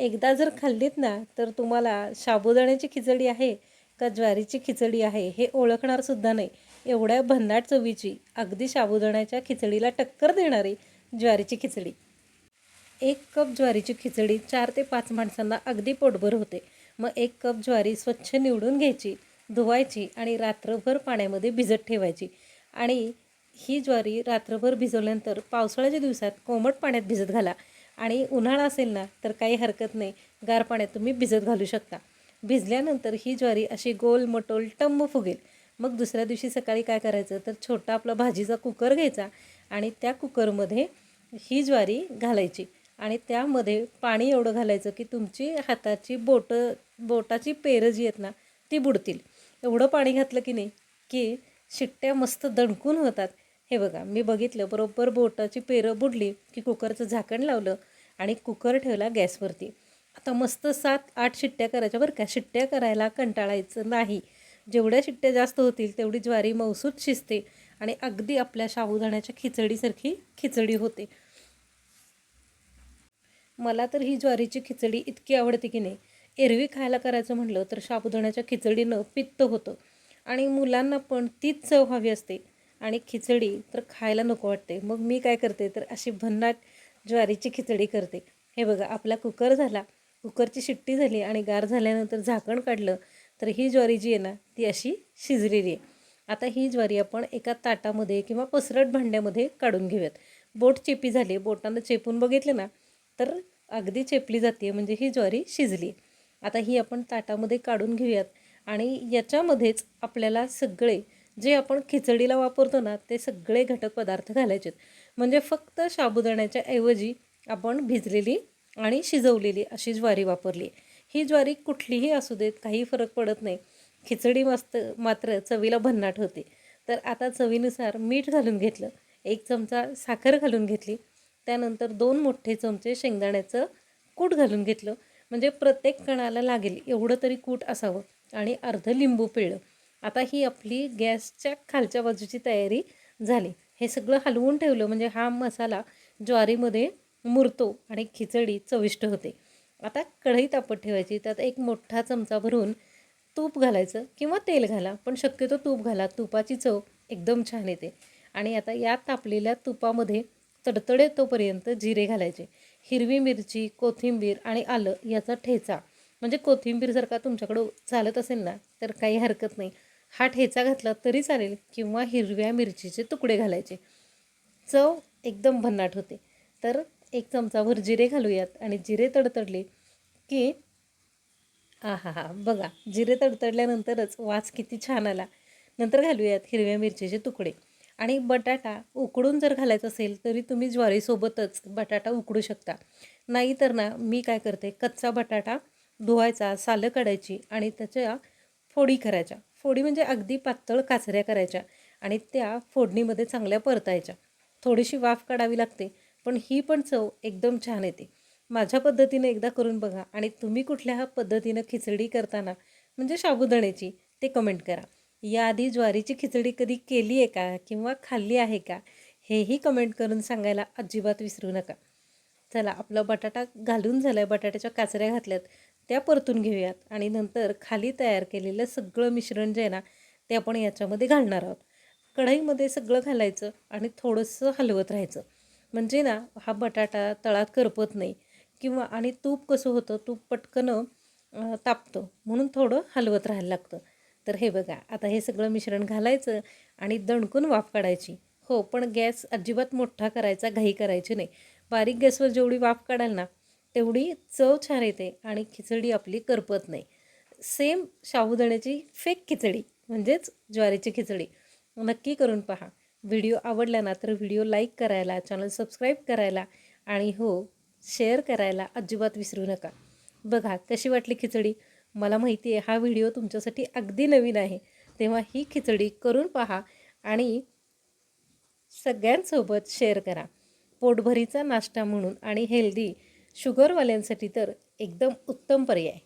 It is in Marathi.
एकदा जर खाल्लीत ना तर तुम्हाला साबुदाण्याची खिचडी आहे का ज्वारीची खिचडी आहे हे ओळखणारसुद्धा नाही. एवढ्या भन्नाट चवीची अगदी साबुदाण्याच्या खिचडीला टक्कर देणारी ज्वारीची खिचडी. एक कप ज्वारीची खिचडी चार ते पाच माणसांना अगदी पोटभर होते. मग एक कप ज्वारी स्वच्छ निवडून घ्यायची धुवायची आणि रात्रभर पाण्यामध्ये भिजत ठेवायची. आणि ही ज्वारी रात्रभर भिजवल्यानंतर पावसाळ्याच्या दिवसात कोमट पाण्यात भिजत घाला. आणि उन्हाळा असेल ना तर काही हरकत नाही. गार पाण्यात तुम्ही भिजत घालू शकता. भिजल्यानंतर ही ज्वारी अशी गोल मटोल टंब फुगेल. मग दुसऱ्या दिवशी सकाळी काय करायचं? तर छोटा आपला भाजीचा कुकर घ्यायचा आणि त्या कुकरमध्ये ही ज्वारी घालायची. आणि त्यामध्ये पाणी एवढं घालायचं की तुमची हाताची बोटं बोटाची पेरं जी आहेत ना ती बुडतील. एवढं पाणी घातलं की नाही की शिट्ट्या मस्त दणकून होतात. हे बघा मी बघितलं बरोबर बोटाची पेरं बुडली की कुकरचं झाकण लावलं आणि कुकर ठेवला गॅसवरती. आता मस्त सात आठ शिट्ट्या करायच्या. बरं का? शिट्ट्या करायला कंटाळायचं नाही. जेवढ्या शिट्ट्या जास्त होतील तेवढी ज्वारी मौसूद शिजते आणि अगदी आपल्या शाबुदाण्याच्या खिचडीसारखी खिचडी होते. मला तर ही ज्वारीची खिचडी इतकी आवडते की नाही. एरवी खायला करायचं म्हटलं तर साबुदाण्याच्या खिचडीनं पित्त होतं आणि मुलांना पण तीच चव हवी असते. आणि खिचडी तर खायला नको वाटते. मग मी काय करते? तर अशी भन्नाट ज्वारीची खिचडी करते. हे बघा आपला कुकर झाला. कुकरची शिट्टी झाली आणि गार झाल्यानंतर झाकण काढलं तर ही ज्वारी जी आहे ना ती अशी शिजलेली आहे. आता ही ज्वारी आपण एका ताटामध्ये किंवा पसरट भांड्यामध्ये काढून घेऊयात. बोट चेपी झाली बोटानं चेपून बघितलं ना तर अगदी चेपली जाते म्हणजे ही ज्वारी शिजली. आता ही आपण ताटामध्ये काढून घेऊयात आणि याच्यामध्येच आपल्याला सगळे जे आपण खिचडीला वापरतो ना ते सगळे घटक पदार्थ घालायचे आहेत. म्हणजे फक्त साबुदाण्याच्या ऐवजी आपण भिजलेली आणि शिजवलेली अशी ज्वारी वापरली. ही ज्वारी कुठलीही असू देत काही फरक पडत नाही. खिचडी मस्त मात्र चवीला भन्नाट होते. तर आता चवीनुसार मीठ घालून घेतलं. एक चमचा साखर घालून घेतली. त्यानंतर दोन मोठे चमचे शेंगदाण्याचं कूट घालून घेतलं. म्हणजे प्रत्येक कणाला लागेल एवढं तरी कूट असावं आणि अर्ध लिंबू पिळलं. आता ही आपली गॅसच्या खालच्या बाजूची तयारी झाली. हे सगळं हलवून ठेवलं म्हणजे हा मसाला ज्वारीमध्ये मुरतो आणि खिचडी चविष्ट होते. आता कढई तापत ठेवायची त्यात एक मोठा चमचा भरून तूप घालायचं किंवा तेल घाला पण शक्यतो तूप घाला. तुपाची चव एकदम छान येते. आणि आता या तापलेल्या तुपामध्ये तडतडे तोपर्यंत जिरे घालायचे. हिरवी मिरची कोथिंबीर आणि आलं याचा ठेचा. म्हणजे कोथिंबीर जर का तुमच्याकडं चालत असेल ना तर काही हरकत नाही. हा ठेचा घातला तरी चालेल किंवा हिरव्या मिरचीचे तुकडे घालायचे. चव एकदम भन्नाट होते. तर एक चमचाभर जिरे घालूयात आणि जिरे तडतडले की आ हा हा बघा जिरे तडतडल्यानंतरच वास किती छान आला. नंतर घालूयात हिरव्या मिरचीचे तुकडे. आणि बटाटा उकडून जर घालायचं असेल तरी तुम्ही ज्वारीसोबतच बटाटा उकडू शकता. नाही तर ना मी काय करते कच्चा बटाटा धुवायचा सालं काढायची आणि त्याच्या फोडी करायच्या. फोडी म्हणजे अगदी पातळ काचऱ्या करायच्या आणि त्या फोडणीमध्ये चांगल्या परतायच्या. थोडीशी वाफ काढावी लागते पण ही पण चव एकदम छान येते. माझ्या पद्धतीनं एकदा करून बघा आणि तुम्ही कुठल्या पद्धतीनं खिचडी करताना म्हणजे साबुदाण्याची ते कमेंट करा. याआधी ज्वारीची खिचडी कधी केली आहे का किंवा खाल्ली आहे का हेही कमेंट करून सांगायला अजिबात विसरू नका. चला आपला बटाटा घालून झाला आहे बटाट्याच्या काचऱ्या घातल्यात त्या परतून घेऊयात. आणि नंतर खाली तयार केलेलं सगळं मिश्रण जे आहे ना ते आपण याच्यामध्ये घालणार आहोत. कढईमध्ये सगळं घालायचं आणि थोडंसं हलवत राहायचं. म्हणजे ना हा बटाटा तळात करपत नाही. किंवा आणि तूप कसं होतं तूप पटकन तापतं. म्हणून थोडं हलवत राहायला लागतं. तर हे बघा आता हे सगळं मिश्रण घालायचं आणि दणकून वाफ काढायची. हो पण गॅस अजिबात मोठा करायचा घाई करायची नाही. बारीक गॅसवर जेवढी वाफ काढाल ना तेवढी चव छान येते आणि खिचडी आपली करपत नाही. सेम साबुदाण्याची फेक खिचडी म्हणजेच ज्वारीची खिचडी. नक्की करून पहा. व्हिडिओ आवडला ना तर व्हिडिओ लाईक करायला चॅनल सबस्क्राईब करायला आणि हो शेअर करायला अजिबात विसरू नका. बघा कशी वाटली खिचडी? मला माहिती आहे हा व्हिडिओ तुमच्यासाठी अगदी नवीन आहे. तेव्हा ही खिचडी करून पहा आणि सगळ्यांसोबत शेअर करा. पोटभरीचा नाश्ता म्हणून आणि हेल्दी शुगरवाल्यांसाठी तर एकदम उत्तम पर्याय.